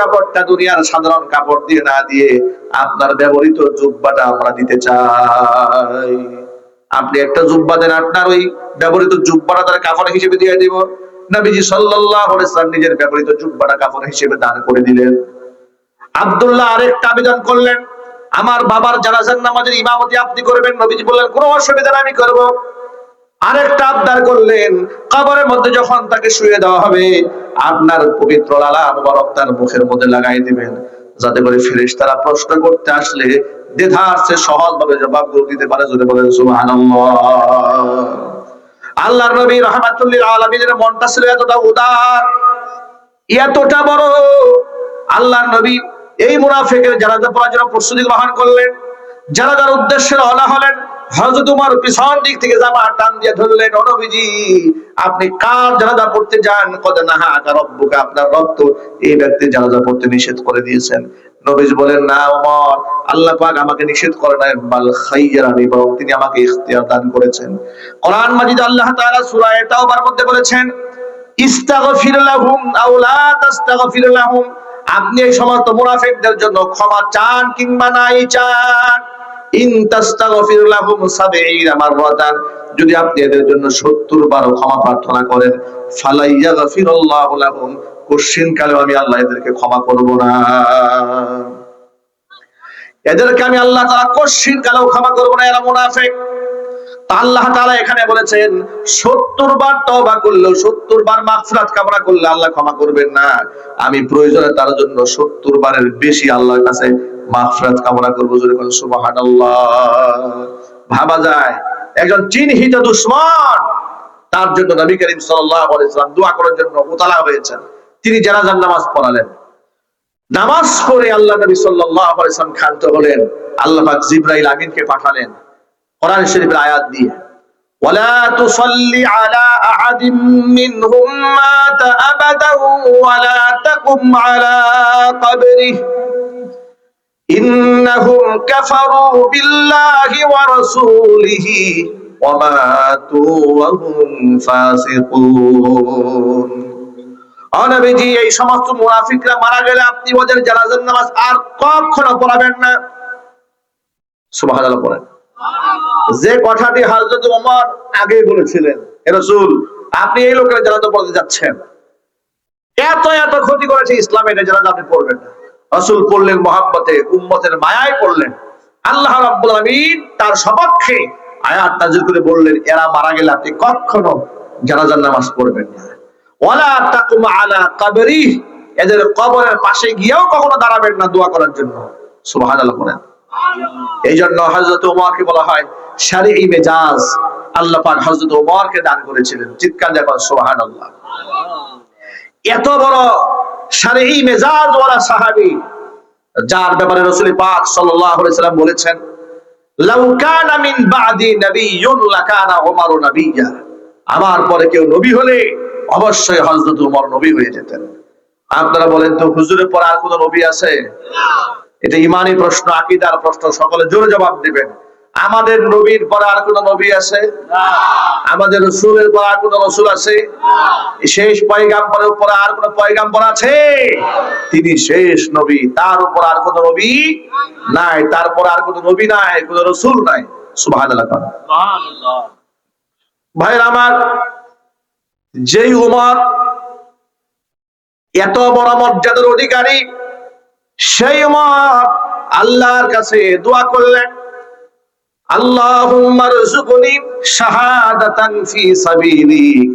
কাপড়টা দুনিয়ার সাধারণ কাপড় দিয়ে না দিয়ে আপনার ব্যবহৃত জুব্বাটা আমরা দিতে চাই। আপনি একটা জুব্বা দেন, আপনার ওই ব্যবহৃত জুব্বাটা তার কাপড় হিসেবে দিয়ে দিব। নবীজি সাল্লাল্লাহু আলাইহি সাল্লাম নিজের ব্যবহৃত জুব্বাটা কাপড় হিসেবে দান করে দিলেন। আব্দুল্লাহ আরেকটা আবেদন করলেন, আমার বাবার জানাজার নামাজের ইমামতি আপনি করবেন? নবীজি বললেন, কোনো অসুবিধা আমি করব। আরেকটা আবদার করলেন, কবরের মধ্যে যখন তাকে শুয়ে দেওয়া হবে, আপনার পবিত্র লালা মুবারক তার মুখের মধ্যে লাগাই দিবেন, যাতে করে ফেরেশতারা প্রশ্ন করতে আসলে দ্বিধার সে সহজ ভাবে জবাবগুলো দিতে পারে, জোরে বলেন আল্লাহর নবী রহমাতুল্লিল আলামিনের মনটা ছিল এতটা উদার, এতটা বড়। আল্লাহর নবী এই মুনাফিকের জানাজা পড়ার জন্য প্রস্তুতি গ্রহণ করলেন জানাজার উদ্দেশ্যে রওনা হলেন হযরত উমর পিছন দিক থেকে জামা টান দিয়ে ধরলেন, ও নবীজি, আপনি কার জানাজা পড়তে যান? আকা রব্বুকা। আপনার এই জানাজা পড়তে নিষেধ করে দিয়েছেন। নবীজি বলেন, না আল্লাহ পাক আমাকে নিষেধ করে নাই। বাল বরং তিনি আমাকে ইখতিয়ার দান করেছেন। কোরআন মাজিদ আল্লাহ তাআলা সূরা তাওবার মধ্যে বলেছেন, ইস্তাগফির লাহুম আও লা তাস্তাগফির লাহুম। আপনি এই সমস্ত মুনাফিকদের জন্য ক্ষমা চান কিংবা নাই চান? যদি আপনি এদের জন্য 70 বার ক্ষমা প্রার্থনা করেন ফালাইয়াগফিরুল্লাহু লাহুম কোশ্চিন কালেও আমি আল্লাহ এদেরকে ক্ষমা করব না। এদেরকে আমি আল্লাহ তাআলা কোশ্চিন কালেও ক্ষমা করব না, এরা মুনাফিক। আল্লাহ এখানে বলেছেন 70 বার তওবা করলেও 70 বার কামনা করলে আল্লাহ ক্ষমা করবেন না। আমি প্রয়োজনে তার জন্য 70 বারের বেশি আল্লাহর কাছে মাগফিরাত কামনা করব জোরে বলেন সুবহানাল্লাহ ভাবা যায় একজন চিহ্নিত দুশমন তার জন্য নবী করিম সাল্লাল্লাহু আলাইহি সাল্লাম দোয়া করার জন্য উতালা হয়েছেন তিনি জানাজার নামাজ পড়ালেন নামাজ পড়ে আল্লাহ নবী সাল্লাল্লাহু আলাইহি সাল্লাম ক্ষান্ত হলেন আল্লাহ পাক জিবরাইল আমিনকে পাঠালেন কোরআন শরীফের আয়াত দিয়ে ولا تصل على أحد منهم مات أبدا ولا تقم على قبره إنهم كفروا بالله ورسوله وماتوا وهم فاسقون অনবীজি এই সমস্ত মুনাফিকরা মারা গেলে আপনি ওদের জানাজার নামাজ আর কখনো পড়াবেন না সুবহানাল্লাহ পড়েন যে কথাটি হযরত ওমর আগে বলেছিলেন হে রাসূল আপনি এই লোকের জানাজা পড়তে যাচ্ছেন এত এত ক্ষতি করেছে ইসলাম এটা জানাজা আপনি পড়বেন না রাসূল পড়লেন মহাব্বতে, উম্মতের মায়ায় পড়লেন। আল্লাহ রাব্বুল আলামিন তার সপক্ষে আয়াত নাযিল করে বললেন, এরা মারা গেলে আপনি কখনো জানাজার নামাজ পড়বেন না। ওয়ালা তাকুম আলা এদের কবরের পাশে গিয়েও কখনো দাঁড়াবেন না দোয়া করার জন্য। এই জন্য হজরত ওমরকে বলা হয় মেজাজ। আল্লাহ পাক ওমরকে দান করেছিলেন। চিৎকার দেখুন এত বড় সারি মেজাজ ওরা সাহাবি, যার ব্যাপারে রসুল পাক সাল্লাল্লাহু আলাইহি সাল্লাম বলেছেন, লাউ কানা মিন বাদি নাবিয়্যুন লাকানা ওমর নাবিয়্যা। আমার পরে কেউ নবী হলে অবশ্যই হযরত ওমর নবী হয়ে যেতেন। আপনারা বলেন তো, হুজুরের পর আর কোন নবী আছে? এটা ইমানি প্রশ্ন, আকীদার প্রশ্ন, সকলে জোরে জবাব দিবেন। আমাদের নবীর পরে আর কোন নবী আছে? আমাদের রসুলের পর আর কোন রসুল আছে? শেষ পয়গাম্বরের উপরে আর কোন পয়গাম্বর আছে? তিনি শেষ নবী তার উপর আর কোন নবী নাই তারপর আর কোন নবী নাই কোন রসুল নাই। সুবহানাল্লাহ। ভাইরা আমার যেই উমর এত বড় মর্যাদার অধিকারী সেই উমর আল্লাহর কাছে দোয়া করলেন। اللهم ارزقني شهادة في سبيلك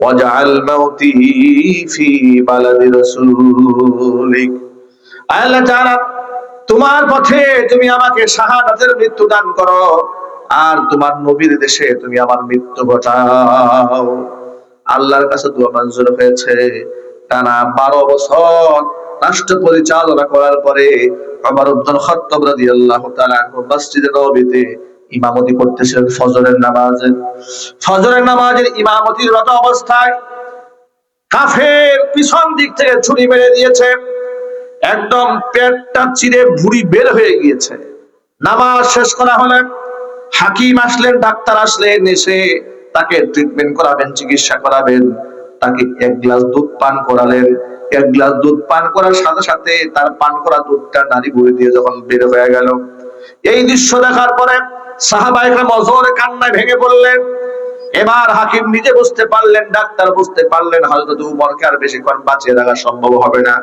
واجعل موتي في بلد رسولك আল্লাহ তাআলা তোমার পথে তুমি আমাকে শাহাদাতের মৃত্যু দান করো আর তোমার নবীর দেশে তুমি আমার মৃত্যু ঘটাও আল্লাহর কাছে দোয়া মঞ্জুর হয়েছে টানা বারো বছর রাষ্ট্র পরিচালনা করার পরে আমার আব্দুল খাত্তাব রাদিয়াল্লাহু তাআলা মসজিদে নববীতে ইমামতি করতেছিলেন ফজরের নামাজে। ফজরের নামাজের ইমামতিরত অবস্থায় কাফের পিছন দিক থেকে ছুরি মেরে দিয়েছে। একদম পেটটা চিরে ভুড়ি বের হয়ে গিয়েছে। নামাজ শেষ করা হলে হাকিম আসলেন, ডাক্তার আসলেন, এসে তাকে ট্রিটমেন্ট করাবেন, চিকিৎসা করাবেন, তাকে এক গ্লাস দুধ পান করালেন। এক গ্লাস দুধ পান করার সাথে সাথে তার পান করা দুধটা নারী ভরে দিয়ে যখন বের হয়ে গেল, এই দৃশ্য দেখার পরে সাহাবাহিকরা মজরে কান্নায় ভেঙে পড়লেন। এবার হাকিম নিজে বুঝতে পারলেন, ডাক্তার বুঝতে পারলেন, হযরত উমরকে আর বেশিক্ষণ বাঁচিয়ে রাখা সম্ভব হবে না।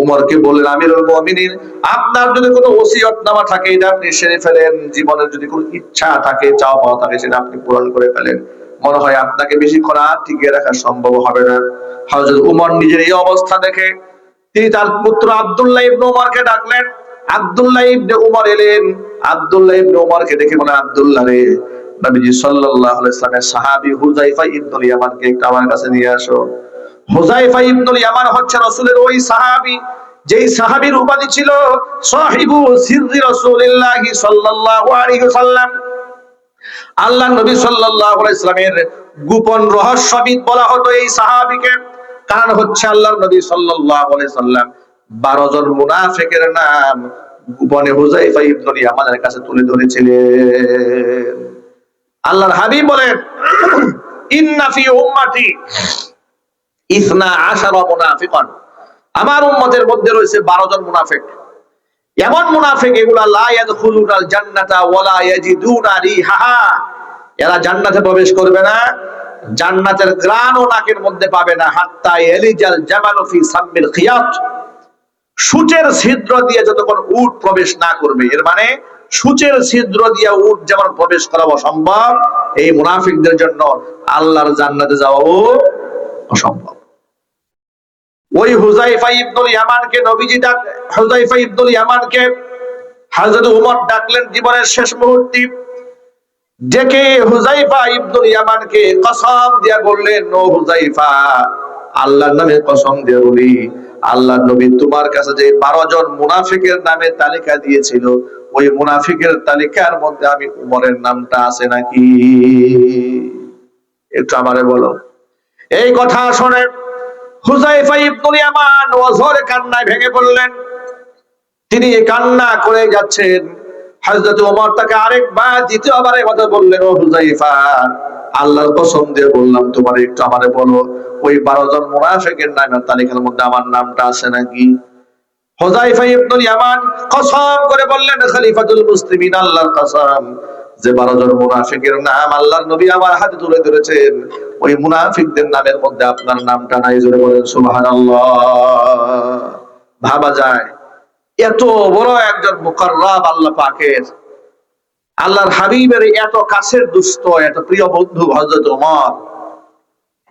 উমরকে বললেন, আমিরুল মুমিনিন, আপনার যদি কোনো ওসিয়ত নামা থাকে, এটা আপনি সেরে ফেলেন। জীবনের যদি কোনো ইচ্ছা থাকে, চাওয়া পাওয়া থাকে, সেটা আপনি পূরণ করে ফেলেন। মনে হয় আপনাকে বেশিক্ষণ আর টিকিয়ে রাখা সম্ভব হবে না। হযরত উমর নিজের এই অবস্থা দেখে তিনি তার পুত্র আব্দুল্লাহ ইবনে উমরকে ডাকলেন। আব্দুল্লাহ ইবনে উমর এলেন। আব্দুল্লাহ ইবনে উমরকে দেখে বলে, আব্দুল্লাহ রে, নবীজি সাল্লাল্লাহু আলাইহি সাল্লামের সাহাবী ইয়ামানকে একটু আমার কাছে নিয়ে আসো। ইয়ামান হচ্ছে রাসূলের ওই সাহাবী। যেই সাহাবীর উপাধি ছিল সাহিবু সিররি রাসূলিল্লাহি সাল্লাল্লাহু আলাইহি ওয়াসাল্লাম। আল্লাহ নবী সাল্লাল্লাহু আলাইহি সাল্লামের গোপন রহস্যবিদ বলা হতো এই সাহাবীকে। কারণ হচ্ছে আল্লাহর নবী আলাইহি সাল্লাম 12 জন মুনাফিকের নাম গোপনে হুযায়ফা ইবনুল ইয়ামানের কাছে তুলে ধরেছিলেন। আল্লাহর হাবিব বলেন, ইন্না ফি উম্মতি ইসনা আশারা মুনাফিকান। আমার উম্মতের মধ্যে রয়েছে 12 জন মুনাফিক। এমন মুনাফিক এগুলা এরা জান্নাতে প্রবেশ করবে না, জান্নাতের গ্রানও নাকের মধ্যে পাবে না। হাত্তা এলিজাল সাম্মিল খিয়াত। সূচের ছিদ্র দিয়ে যতক্ষণ উট প্রবেশ না করবে, এর মানে সূচের ছিদ্র দিয়ে উট যেমন প্রবেশ করা অসম্ভব, এই মুনাফিকদের জন্য আল্লাহর জান্নাতে যাওয়াও অসম্ভব। ওই হুজাইফা ইবনুল ইয়ামানকে নবীজি ডাক, হুজাইফা ইবনুল ইয়ামানকে হযরত উমর ডাকলেন জীবনের শেষ মুহূর্তে। ডেকে হুজাইফা ইবনুল ইয়ামানকে কসম দিয়া বললেন, ও হুজাইফা, আল্লাহর নামে কসম দিয়ে বলি আল্লাহ নবী তোমার কাছে যে বারো জন মুনাফিকের নামে তালিকা দিয়েছিল, ওই মুনাফিকের তালিকার মধ্যে আমি উমরের নামটা আছে নাকি? একটু আমারে বলো। এই কথা শুনে তিনি কান্না করে যাচ্ছেন। তাকে কথা বললেন, ও হুজাইফা আল্লাহর কসম দিয়ে বললাম তোমার একটু আমারে বলো, ওই বারো জন মুনাফিকের নামের তালিকার মধ্যে আমার নামটা আছে নাকি? হুজাইফা ইবনুল ইয়ামান কসম করে বললেন, খলিফাতুল মুসলিমিন, আল্লাহর কসম। যে বারো জন মুনাফিকের নাম আল্লাহর নবী আমার হাতে তুলে ধরেছেন। ওই মুনাফিকদের নামের মধ্যে আপনার নামটা নাই, জোরে বলেন, সুবহানাল্লাহ। ভাবা যায়, এত বড় একজন মুকাররাব আল্লাহ পাকের, আল্লাহর হাবিবের এত কাছের দুস্থ, এত প্রিয় বন্ধু হযরত ওমর,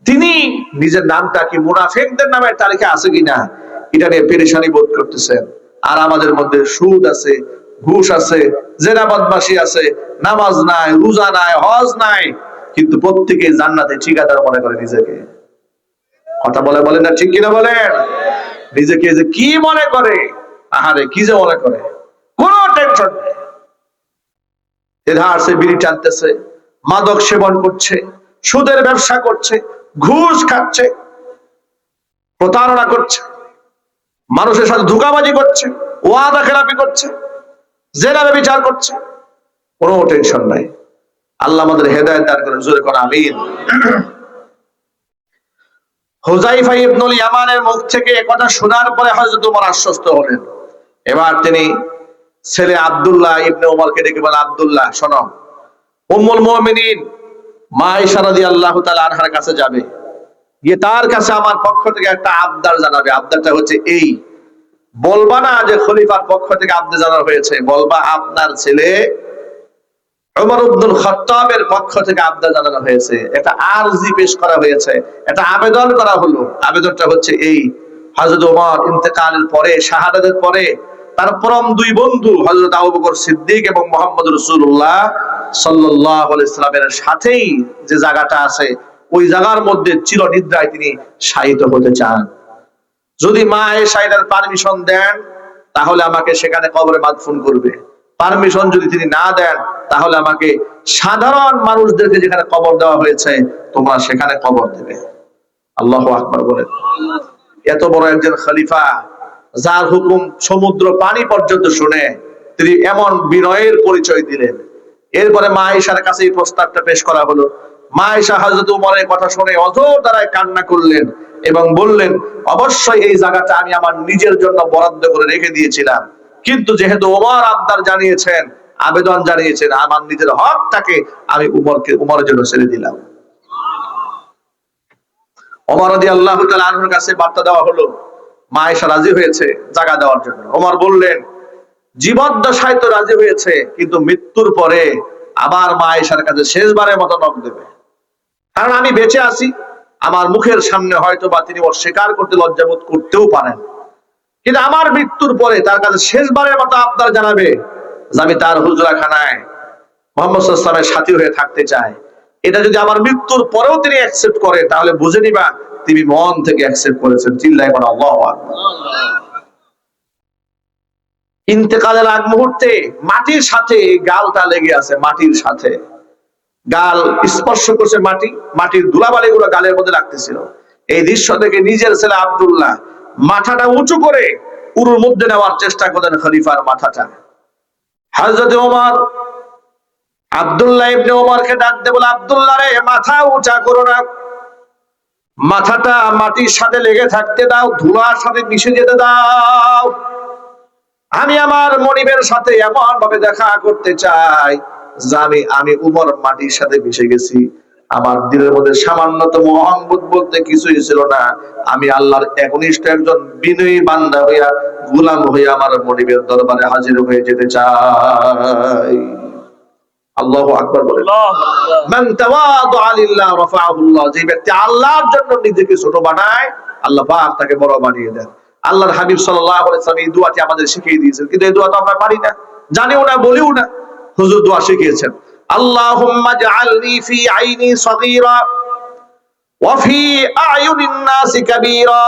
তিনি নিজের নামটা কি মুনাফিকদের নামের তালিকা আছে কিনা? এটা নিয়ে পেরেশানি বোধ করতেছেন। আর আমাদের মধ্যে সুদ আছে ঘুষ আছে, জেনা বদমাশি আছে, নামাজ নাই, রোজা নাই, হজ নাই, কিন্তু প্রত্যেকে জান্নাতে ঠিকাদার মনে করে নিজেকে। কথা বলে বলেন না, ঠিক কিনা বলেন? নিজেকে যে কি মনে করে? আহারে, কি যে মনে করে? কোন টেনশন নেই। বিড়ি টানতেছে, মাদক সেবন করছে, সুদের ব্যবসা করছে, ঘুষ খাচ্ছে, প্রতারণা করছে, মানুষের সাথে ধোকাবাজি করছে, ওয়াদা খেলাপি করছে। জেনারে বিচার করছে। কোনো টেনশন নাই। আল্লাহ আমাদের হেদায়ত দান করেন, জোরে করে আমিন। হুজাইফা ইবনুল ইয়ামানের মুখ থেকে কথা শোনার পরে হযরত ওমর আশ্বস্ত হলেন। এবার তিনি ছেলে আব্দুল্লাহ ইবনে ওমরকে ডেকে বলেন, আব্দুল্লাহ, শোনো, উম্মুল মুমিনিন মা আয়েশা রাদিয়াল্লাহু তাআলা আনহার কাছে যাবে। গিয়ে তার কাছে আমার পক্ষ থেকে একটা আবদার জানাবে। আবদারটা হচ্ছে এই বলবা না যে খলিফার পক্ষ থেকে আবদার জানানো হয়েছে, বলবা আপনার ছেলে ওমর খাত্তাবের পক্ষ থেকে আবদার জানানো হয়েছে। একটা আরজি পেশ করা হয়েছে একটা আবেদন করা হলো। আবেদনটা হচ্ছে এই ওমর ইন্তেকালের পরে, শাহাদাতের পরে, তার পরম দুই বন্ধু আবু বকর সিদ্দিক এবং মোহাম্মদ রাসূলুল্লাহ সাল্লাল্লাহু আলাইহি সাল্লামের সাথেই যে জায়গাটা আছে, ওই জায়গার মধ্যে চির নিদ্রায় তিনি শায়িত হতে চান। যদি মা আয়েশা এটার পারমিশন দেন, তাহলে আমাকে সেখানে কবরে মাদফুন করবে। পারমিশন যদি তিনি না দেন, তাহলে আমাকে সাধারণ মানুষদেরকে যেখানে কবর দেওয়া হয়েছে, তোমরা সেখানে কবর দেবে। আল্লাহ আকবার বলেন। এত বড় একজন খলিফা, যার হুকুম সমুদ্র পানি পর্যন্ত শুনে, তিনি এমন বিনয়ের পরিচয় দিলেন। এরপরে মা ঈশার কাছে এই প্রস্তাবটা পেশ করা হলো। মা এসা হজরত উমরের কথা শুনে অজর দ্বারায় কান্না করলেন এবং বললেন, অবশ্যই এই জায়গাটা আমি আমার নিজের জন্য বরাদ্দ করে রেখে দিয়েছিলাম। কিন্তু যেহেতু ওমর আবদার জানিয়েছেন, আবেদন জানিয়েছেন, আমার নিজের হকটাকে আমি উমরকে, উমরের জন্য ছেড়ে দিলাম। ওমর রদি আল্লাহ আনহুর কাছে বার্তা দেওয়া হলো মা এসা রাজি হয়েছে জায়গা দেওয়ার জন্য। ওমর বললেন, জীবদ্দশায় তো রাজি হয়েছে, কিন্তু মৃত্যুর পরে আবার মা এসার কাছে শেষবারের মতো নখ দেবে। কারণ আমি বেঁচে আছি, আমার মুখের সামনে হয়তো বা তিনি অস্বীকার করতে লজ্জাবোধ করতেও পারেন। কিন্তু আমার মৃত্যুর পরে তার কাছে শেষবারের মতো আপনার জানাবে যে আমি তার হুজরাখানায় মোহাম্মদ ইসলামের সাথী হয়ে থাকতে চাই। এটা যদি আমার মৃত্যুর পরেও তিনি অ্যাকসেপ্ট করে তাহলে বুঝে নিবা তিনি মন থেকে অ্যাকসেপ্ট করেছেন। চিল্লাই করা আল্লাহ ইন্তেকালের আগ মুহূর্তে মাটির সাথে গালটা লেগে আছে, মাটির সাথে। গাল স্পর্শ করছে মাটি, মাটির ধুলাবালি গুলো গালের মধ্যে রাখতেছিল এই দৃশ্য দেখে নিজের ছেলে আব্দুল্লাহ মাথাটা উঁচু করে উরুর মধ্যে নেওয়ার চেষ্টা করলেন খলিফার মাথাটা। হজরত ওমর, আব্দুল্লাহ ইবনে ওমরকে ডাক দে বলে, আব্দুল্লাহ রে, মাথা উঁচা করো না। মাথাটা মাটির সাথে লেগে থাকতে দাও, ধুলার সাথে মিশে যেতে দাও। আমি আমার মনিবের সাথে এমন ভাবে দেখা করতে চাই যে আমি আমি উমর মাটির সাথে মিশে গেছি। আমার দিলের মধ্যে সামান্যতম অহংবোধ বলতে কিছুই ছিল না। আমি আল্লাহর একনিষ্ঠ একজন বিনয়ী বান্দা হইয়া গুলাম হইয়া আমার মনিবের দরবারে হাজির হয়ে যেতে চাই। আল্লাহ আকবর বলে মান তাওয়াদা লিল্লাহ রাফাআহু যে ব্যক্তি আল্লাহর জন্য নিজেকে ছোট বানায় আল্লাহ পাক তাকে বড় বানিয়ে দেন। আল্লাহর হাবিব সাল্লাল্লাহু আলাইহি ওয়াসাল্লাম এই দোয়াটি আমাদের শিখিয়ে দিয়েছেন। কিন্তু এই দোয়া তো আমরা পারি না জানিও না বলিও না। হুজুর দোয়া শিখিয়েছেন। আল্লাহুম্মা জাআলনি ফি আইনি সগীরা ওয়া ফি আয়ুনিন নাসি কাবীরা।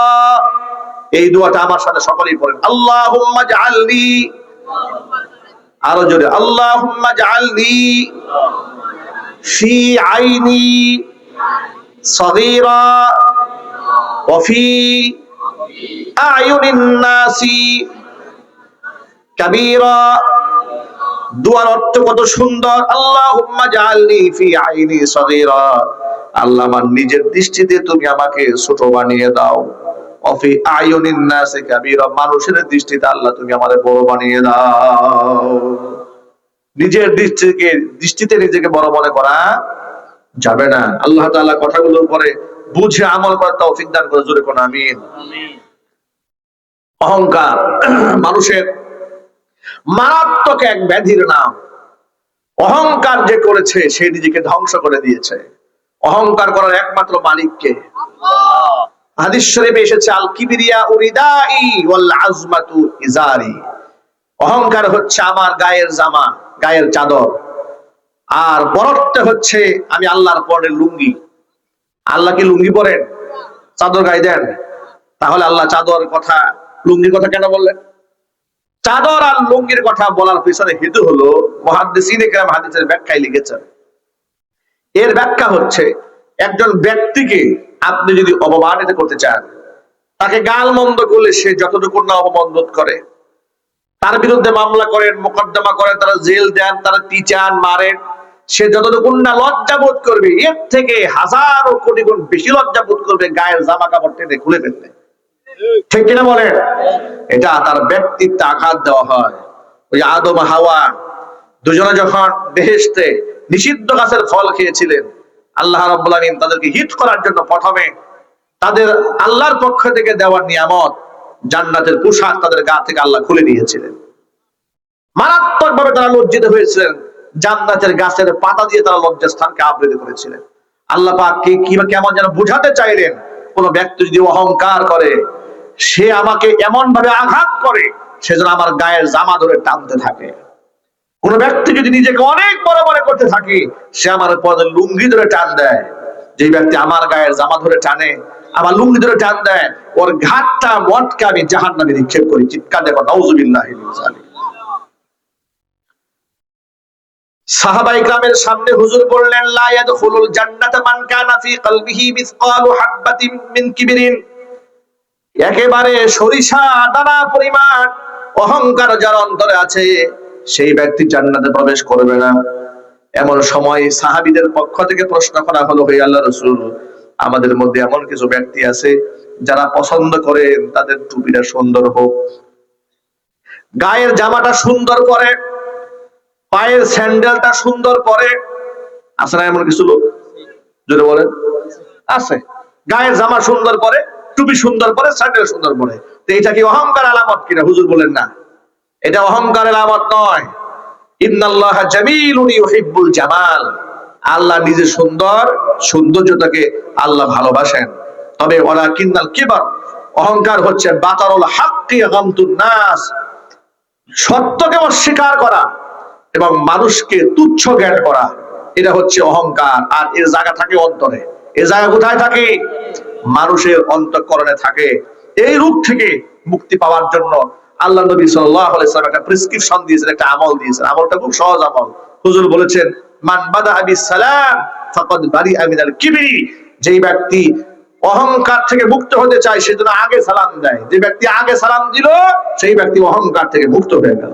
এই দোয়াটা আমার সাথে সকলেই পড়েন। আল্লাহুম্মা জাআলনি আরও জোরে, আল্লাহুম্মা জাআলনি ফি আইনি সগীরা ওয়া ফি আয়ুনিন নাসি কাবীরা। দুয়ার অর্থ কত সুন্দর? আল্লাহুম্মা জাআলনি ফি আইনি সগীরা। আল্লাহ আমার নিজের দৃষ্টিতে তুমি আমাকে ছোট বানিয়ে দাও। অফি আয়ুনিন নাসি কাবীরা। মানুষের দৃষ্টিতে আল্লাহ তুমি বড় বানিয়ে দাও। নিজের দৃষ্টিকে দৃষ্টিতে নিজেকে বড় মনে করা যাবে না। আল্লাহ তাআলা কথাগুলোর পরে বুঝে আমল করার তৌফিক দান করে। জোরে কোন আমিন। অহংকার মানুষের মারাত্মক এক ব্যাধির নাম। অহংকার যে করেছে, সে নিজেকে ধ্বংস করে দিয়েছে। অহংকার করার একমাত্র মালিককে। অহংকার হচ্ছে আমার গায়ের জামা, গায়ের চাদর। আর বরত্ব হচ্ছে, আমি আল্লাহর পরে লুঙ্গি। আল্লাহ কি লুঙ্গি পরেন? চাদর গায়ে দেন? তাহলে আল্লাহ চাদর কথা, লুঙ্গির কথা কেন বললেন? চাদর আর লুঙ্গির কথা বলার পিছনে হেতু হলো মহাদ্দেসিন একরাম ব্যাখ্যায় লিখেছেন। এর ব্যাখ্যা হচ্ছে, একজন ব্যক্তিকে আপনি যদি অপমানিত করতে চান, তাকে গাল মন্দ করলে সে যতটুকু না অপমান করে। তার বিরুদ্ধে মামলা করেন, মোকদ্দমা করেন, তারা জেল দেন, তারা টিচার মারেন, সে যতটুকু না লজ্জা বোধ করবে, এর থেকে হাজারো কোটি গুণ বেশি লজ্জা বোধ করবে, গায়ের জামা কাপড় টেনে খুলে ফেললে ঠিক কিনা বলেন? এটা তার ব্যক্তিত্বে আঘাত দেওয়া হয়। ওই আদম হাওয়া দুজনে যখন বেহেশতে নিষিদ্ধ গাছের ফল খেয়েছিলেন, আল্লাহ রাব্বুল তাদেরকে হিট করার জন্য প্রথমে তাদের আল্লাহর পক্ষ থেকে দেওয়ার নিয়ামত জান্নাতের পোশাক তাদের গা থেকে আল্লাহ খুলে দিয়েছিলেন। মারাত্মক ভাবে তারা লজ্জিত হয়েছিলেন। জান্নাতের গাছের পাতা দিয়ে তারা লজ্জাস্থানকে আবৃত করেছিলেন। আল্লাহ পাক কি কেমন যেন বুঝাতে চাইলেন। কোন ব্যক্তি যদি অহংকার করে সে আমাকে এমন ভাবে আঘাত করে সেজন্য আমার গায়ের জামা ধরে টানতে থাকে। কোন ব্যক্তি যদি নিজেকে অনেক বড় মনে করতে থাকে, সে আমার পদে লুঙ্গি ধরে টান দেয়। যে ব্যক্তি আমার গায়ের জামা ধরে টানে, আমার লুঙ্গি ধরে টান দেয়, ওর ঘাটটা মটকে আমি জাহান নামে নিক্ষেপ করি। চিৎকার দেখো নওজুবিল্লাহ সাহাবাই গ্রামের সামনে হুজুর বললেন, লা ইয়াদখুলুল জান্নাতা মান কানা ফি কলবিহি মিসকালু হাববাতিন মিন কিবরিন। একেবারে সরিষা দানা পরিমাণ, অহংকার যার অন্তরে আছে, সেই ব্যক্তি জান্নাতে প্রবেশ করবে না। এমন সময় সাহাবিদের পক্ষ থেকে প্রশ্ন করা হলো, হে আল্লাহ রসুল, আমাদের মধ্যে এমন কিছু ব্যক্তি আছে যারা পছন্দ করেন তাদের টুপিটা সুন্দর হোক। গায়ের জামাটা সুন্দর করে পায়ের স্যান্ডেলটা সুন্দর করে আছে না এমন কিছু লোক? যদি বলেন। আছে। গায়ের জামা সুন্দর করে টুপি সুন্দর করে স্যান্ডেল সুন্দর পরে। তো এটা কি অহংকার আলামত কিনা? হুজুর বলেন না। এটা অহংকার আলামত নয়। ইন্নাল্লাহ জামাল। আল্লাহ নিজে সুন্দর, সৌন্দর্যটাকে আল্লাহ ভালোবাসেন। তবে ওরা কিন্নাল কিবার, অহংকার হচ্ছে বাতারুল হাক্কি গামতুন নাস। সত্যকে অস্বীকার করা এবং মানুষকে তুচ্ছ জ্ঞান করা, এটা হচ্ছে অহংকার। আর এর জায়গা থাকে অন্তরে। এর জায়গা কোথায় থাকে? মানুষের অন্তঃকরণে থাকে। এই রূপ থেকে মুক্তি পাওয়ার জন্য আল্লাহ নবী সাল্লাম একটা প্রেসক্রিপশন দিয়েছেন, একটা আমল দিয়েছেন। আমলটা খুব সহজ আমল। হুজুর বলেছেন আবি সালাম ফাকাদ আমিনাল কিবরি। যেই ব্যক্তি অহংকার থেকে মুক্ত হতে চায়, সে যেন আগে সালাম দেয়। যে ব্যক্তি আগে সালাম দিল, সেই ব্যক্তি অহংকার থেকে মুক্ত হয়ে গেল।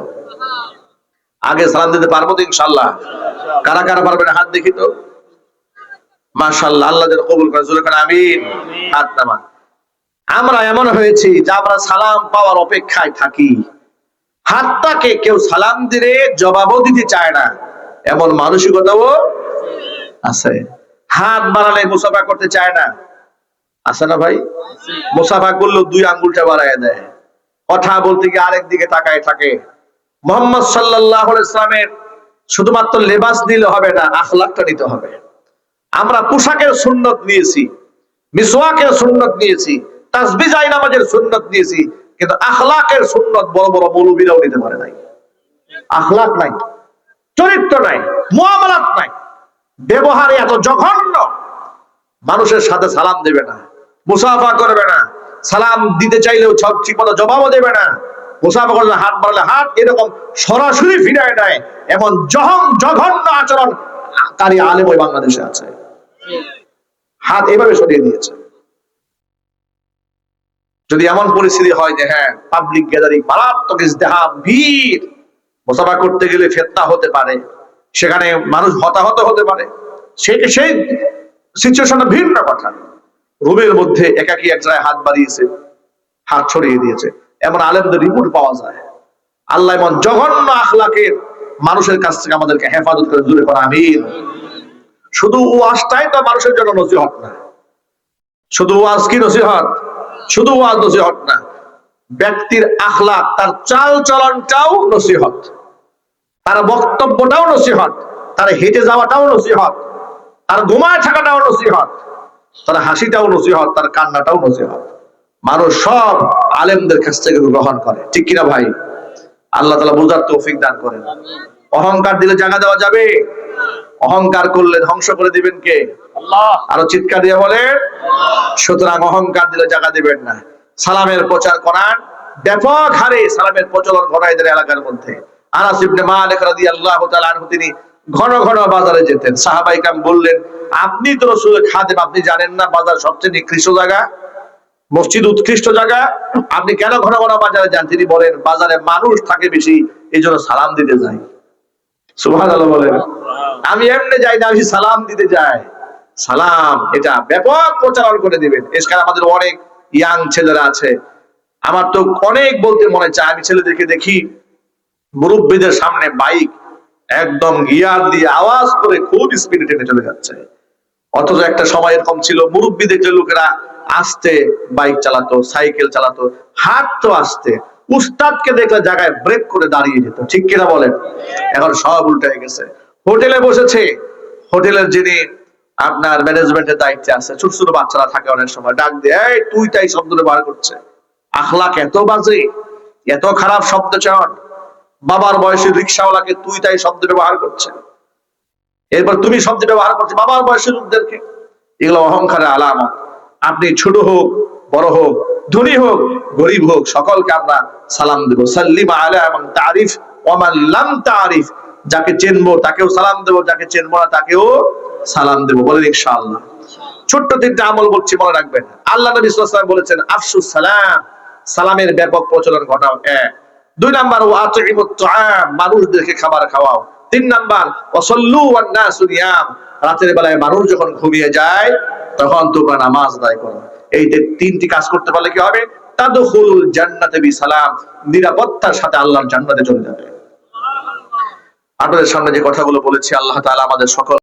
আগে সালাম দিতে পারব তো ইনশাল্লাহ কারা কারা পারবেন হাত দেখি তো? মাশাল্লাহ আল্লাহ যেন কবুল করে আমিন। আমরা এমন হয়েছি যে আমরা সালাম পাওয়ার অপেক্ষায় থাকি। হাতটাকে কেউ সালাম দিলে জবাবও দিতে চায় না। এমন মানসিকতাও আছে। হাত বাড়ালে মুসাফা করতে চায় না। আছে না ভাই? মুসাফা করলেও দুই আঙ্গুলটা বাড়ায় দেয়। কথা বলতে গিয়ে আরেক দিকে তাকায় থাকে। মোহাম্মদ সাল্লাহ ইসলামের শুধুমাত্র লেবাস দিলে হবে না, আখলাকটা নিতে হবে। আমরা পোশাকের সুন্নত নিয়েছি মিসওয়াকের সুন্নত নিয়েছি তাসবি জাই নামাজের সুন্নত নিয়েছি কিন্তু আখলাকের সুন্নত বড় বড় মৌলবীরাও নিতে পারে নাই। আখলাক নাই, চরিত্র নাই মুআমালাত নাই। ব্যবহারে এত জঘন্য, মানুষের সাথে সালাম দেবে না, মুসাফা করবে না, সালাম দিতে চাইলেও সব ঠিক মতো জবাবও দেবে না। মুসাফা করলে হাত বাড়লে হাত এরকম সরাসরি ফিরায় দেয়, এমন জঘন্য আচরণ কারি আলেম ওই বাংলাদেশে আছে। হাত এভাবে সরিয়ে দিয়েছে। যদি এমন পরিস্থিতি হয় যে হ্যাঁ পাবলিক গ্যাদারিং মারাত্মক ইজতেহাম ভিড়, মোসাফা করতে গেলে ফেতনা হতে পারে, সেখানে মানুষ হতাহত হতে পারে সেই সেই সিচুয়েশন ভিন্ন কথা। রুমের মধ্যে একাকি এক জায়গায় হাত বাড়িয়েছে, হাত ছড়িয়ে দিয়েছে। এমন আলেমদের রিপোর্ট পাওয়া যায়। আল্লাহ এমন জঘন্য আখলাকের মানুষের কাছ থেকে আমাদেরকে হেফাজত করে দূরে করা, আমিন। শুধু ওয়াজটাই তো মানুষের জন্য নসিহত না। শুধু ওয়াজ কি নসিহত? শুধু ওয়াজ নসিহত না। ব্যক্তির আখলাক, তার চাল চলনটাও নসিহত। তার বক্তব্যটাও নসিহত। তার হেঁটে যাওয়াটাও নসিহত। তার ঘুমায় থাকাটাও নসিহত। তার হাসিটাও নসিহত। তার কান্নাটাও নসিহত। মানুষ সব আলেমদের কাছ থেকে গ্রহণ করে। ঠিক কিনা ভাই? আল্লাহ তালা বোঝার তৌফিক দান করেন। অহংকার দিলে জায়গা দেওয়া যাবে। অহংকার করলে ধ্বংস করে দিবেন কে? আরও চিৎকার দিয়ে বলে সুতরাং অহংকার দিলে জায়গা দিবেন না। সালামের প্রচার করান ব্যাপক হারে সালামের প্রচলন ঘটাই দেন এলাকার মধ্যে। আনাস ইবনে মালিক রাদিয়াল্লাহু তাআলা আনহু তিনি ঘন ঘন বাজারে যেতেন। সাহাবাই কাম বললেন আপনি তো রসুলের খাদেম আপনি জানেন না বাজার সবচেয়ে নিকৃষ্ট জায়গা? মসজিদ উৎকৃষ্ট জায়গা। আপনি কেন ঘন ঘন বাজারে যান? তিনি বলেন, বাজারে মানুষ থাকে বেশি এই জন্য সালাম দিতে যাই। বলেন। আমি এমনি যাই না, আমি সালাম দিতে যাই। সালাম, এটা ব্যাপক প্রচারণ করে দিবেন। এছাড়া আমাদের অনেক ইয়াং ছেলেরা আছে। আমার তো অনেক বলতে মনে চায়, আমি ছেলেদেরকে দেখি, মুরব্বীদের সামনে বাইক একদম গিয়ার দিয়ে আওয়াজ করে খুব স্পিডে টেনে চলে যাচ্ছে। অথচ একটা সময় এরকম ছিল, মুরব্বীদের যে লোকেরা আসতে বাইক চালাতো, সাইকেল চালাতো, হাঁটতো আসতে, উস্তাদকে দেখলে জায়গায় ব্রেক করে দাঁড়িয়ে যেত, ঠিক কিনা বলেন? এখন সব উল্টে গেছে। হোটেলে বসেছে, হোটেলের যিনি আপনার ম্যানেজমেন্টের দায়িত্বে আছে, ছোট ছোট বাচ্চারা থাকে অনেক সময়, ডাক দিয়ে, এই, তুই তাই শব্দ ব্যবহার করছে। আখলাক এত বাজে, এত খারাপ শব্দ চয়ন বাবার বয়সের রিক্সাওয়ালাকে তুই তাই শব্দ ব্যবহার করছে। এরপর তুমি শব্দ ব্যবহার করছ বাবার বয়সের লোকদেরকে। এগুলো অহংকারের আলামত। আপনি ছোট হোক, বড় হোক, ধনী হোক, গরিব হোক, সকলকে আমরা সালাম দেবো। সাল্লিম আলা এবং তারিফ ওমান লাম তারিফ। যাকে চিনবো, তাকেও সালাম দেবো, যাকে চিনবো না, তাকেও সালাম দেবো। বলেন, ইনশাআল্লাহ। ছোট্ট তিনটা আমল বলছি, মনে রাখবেন। আল্লাহ নবী সাল্লাল্লাহু বলেছেন, আফসুস সালাম, সালামের ব্যাপক প্রচলন ঘটাও। এক। দুই নাম্বার ও আতইমুত তুআম, মানুষদেরকে খাবার খাওয়াও। তিন নাম্বার অসল্লু রাতের বেলায় মানুষ যখন ঘুমিয়ে যায়, তখন তোমরা নামাজ আদায় করো। এই তিনটি কাজ করতে পারলে কি হবে? তাদুল জান্নাতে বিসালাম। নিরাপত্তার সাথে আল্লাহর জান্নাতে চলে যাবে। আপনাদের সামনে যে কথাগুলো বলেছি, আল্লাহ তাআলা আমাদের সকল